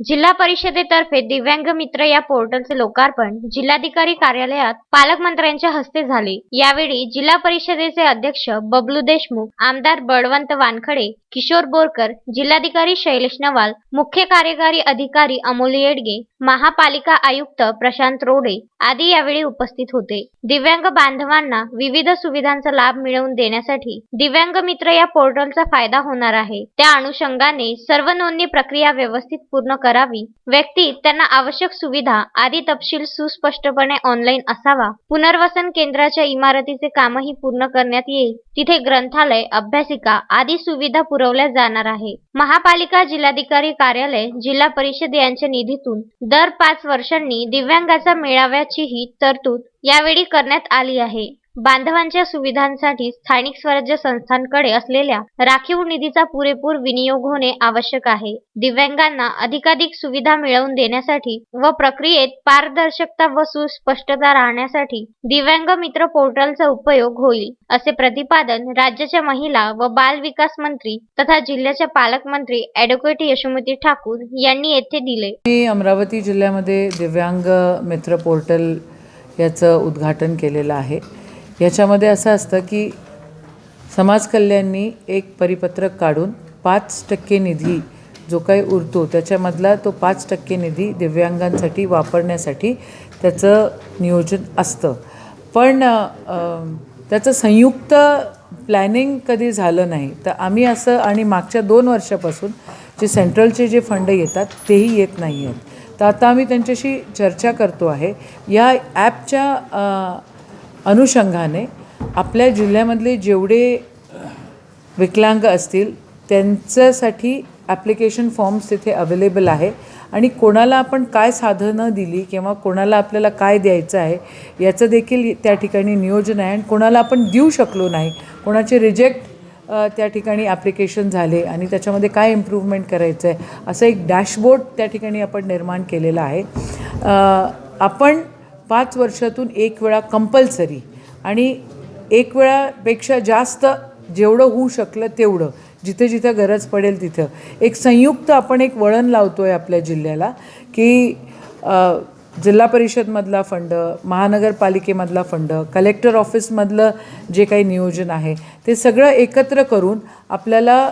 जिल्हा परिषदेतर्फे दिव्यांग मित्र या पोर्टलचे लोकार्पण जिल्हाधिकारी कार्यालयात पालकमंत्र्यांच्या हस्ते झाले. यावेळी जिल्हा परिषदेचे अध्यक्ष बबलू देशमुख आमदार बळवंत वानखडे किशोर बोरकर जिल्हाधिकारी शैलेश नवाल मुख्य कार्यकारी अधिकारी अमोल येडगे महापालिका आयुक्त प्रशांत रोडे आदी यावेळी उपस्थित होते. दिव्यांग बांधवांना विविध सुविधांचा लाभ मिळवून देण्यासाठी दिव्यांग मित्र या पोर्टलचा फायदा होणार आहे. त्या अनुषंगाने सर्व नोंदणी प्रक्रिया व्यवस्थित पूर्ण करावी. व्यक्ती त्यांना आवश्यक सुविधा आदी तपशील सुस्पष्टपणे ऑनलाईन असावा. पुनर्वसन केंद्राच्या इमारतीचे कामही पूर्ण करण्यात येईल. तिथे ग्रंथालय अभ्यासिका आदी सुविधा पुरवल्या जाणार आहे. महापालिका जिल्हाधिकारी कार्यालय जिल्हा परिषद यांच्या निधीतून दर पाच वर्षांनी दिव्यांगाचा मेळाव्याचीही तरतूद यावेळी करण्यात आली आहे. बांधवांच्या सुविधांसाठी स्थानिक स्वराज्य संस्थांकडे असलेल्या राखीव निधीचा पुरेपूर विनियोग होणे आवश्यक आहे. दिव्यांगांना अधिकाधिक सुविधा मिळवून देण्यासाठी व प्रक्रियेत पारदर्शकता व सुस्पष्टता राहण्यासाठी दिव्यांग मित्र पोर्टलचा उपयोग होईल असे प्रतिपादन राज्याच्या महिला व बाल विकास मंत्री तथा जिल्ह्याच्या पालकमंत्री ॲडव्होकेट यशोमती ठाकूर यांनी येथे दिले. मी अमरावती जिल्ह्यामध्ये दिव्यांग मित्र पोर्टल याचं उद्घाटन केलेलं आहे. याच्यामध्ये असं असतं की समाज कल्याणनी एक परिपत्रक काढून पाच टक्के निधी जो काही उरतो त्याच्यामधला तो पाच टक्के निधी दिव्यांगांसाठी वापरण्यासाठी त्याचं नियोजन असतं. पण त्याचं संयुक्त प्लॅनिंग कधी झालं नाही. तर आम्ही असं आणि मागच्या दोन वर्षापासून जे सेंट्रलचे जे फंड येतात तेही येत नाही आहेत. तर आता आम्ही त्यांच्याशी चर्चा करतो आहे. या ॲपच्या अनुषंगाने आपल्या जिल्ह्यामधले जेवढे विकलांग असतील त्यांच्यासाठी ॲप्लिकेशन फॉर्म्स तिथे अवेलेबल आहे. आणि कोणाला आपण काय साधनं दिली किंवा कोणाला आपल्याला काय द्यायचं आहे याचं देखील त्या ठिकाणी नियोजन आहे. आणि कोणाला आपण देऊ शकलो नाही कोणाचे रिजेक्ट त्या ठिकाणी ॲप्लिकेशन झाले आणि त्याच्यामध्ये काय इम्प्रूव्हमेंट करायचं आहे असं एक डॅशबोर्ड त्या ठिकाणी आपण निर्माण केलेलं आहे. आपण पाच वर्षातून एक वेळा कंपल्सरी आणि एक वेळापेक्षा जास्त जेवढं होऊ शकलं तेवढं. जिथे जिथे गरज पडेल तिथं. एक संयुक्त आपण एक वळण लावतो आहे आपल्या जिल्ह्याला की जिल्हा परिषदमधला फंड महानगरपालिकेमधला फंड कलेक्टर ऑफिसमधलं जे काही नियोजन आहे ते सगळं एकत्र करून आपल्याला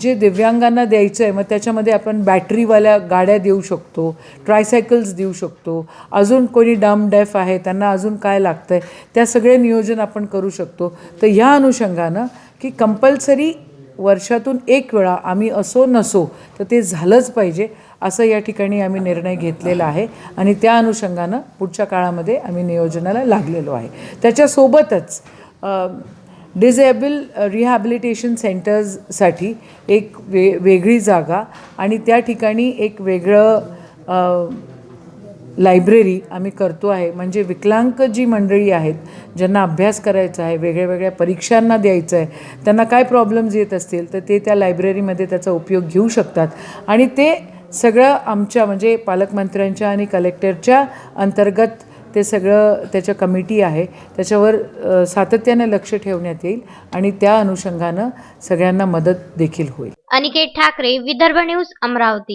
जे दिव्यांगांना द्यायचं आहे मग त्याच्यामध्ये आपण बॅटरीवाल्या गाड्या देऊ शकतो ट्रायसायकल्स देऊ शकतो. अजून कोणी डम डेफ आहे त्यांना अजून काय लागतं आहे त्या सगळे नियोजन आपण करू शकतो. तर ह्या अनुषंगानं की कंपल्सरी वर्षातून एक वेळा आम्ही असो नसो तर ते झालंच पाहिजे असं या ठिकाणी आम्ही निर्णय घेतलेला आहे. आणि त्या अनुषंगानं पुढच्या काळामध्ये आम्ही नियोजनाला लागलेलो आहे. त्याच्यासोबतच डिझेबल रिहॅबिलिटेशन सेंटर्ससाठी एक वे वेगळी जागा आणि त्या ठिकाणी एक वेगळं लायब्ररी आम्ही करतो आहे. म्हणजे विकलांग जी मंडळी आहेत ज्यांना अभ्यास करायचा आहे वेगळ्या वेगळ्या परीक्षांना द्यायचं आहे त्यांना काय प्रॉब्लेम्स येत असतील तर ते त्या लायब्ररीमध्ये त्याचा उपयोग घेऊ शकतात. आणि ते सगळं आमच्या म्हणजे पालकमंत्र्यांच्या आणि कलेक्टरच्या अंतर्गत ते सगळं त्याच्या कमिटी आहे. त्याच्यावर सातत्याने लक्ष ठेवण्यात येईल आणि त्या अनुषंगानं सगळ्यांना मदत देखील होईल. अनिकेत ठाकरे विदर्भ न्यूज अमरावती.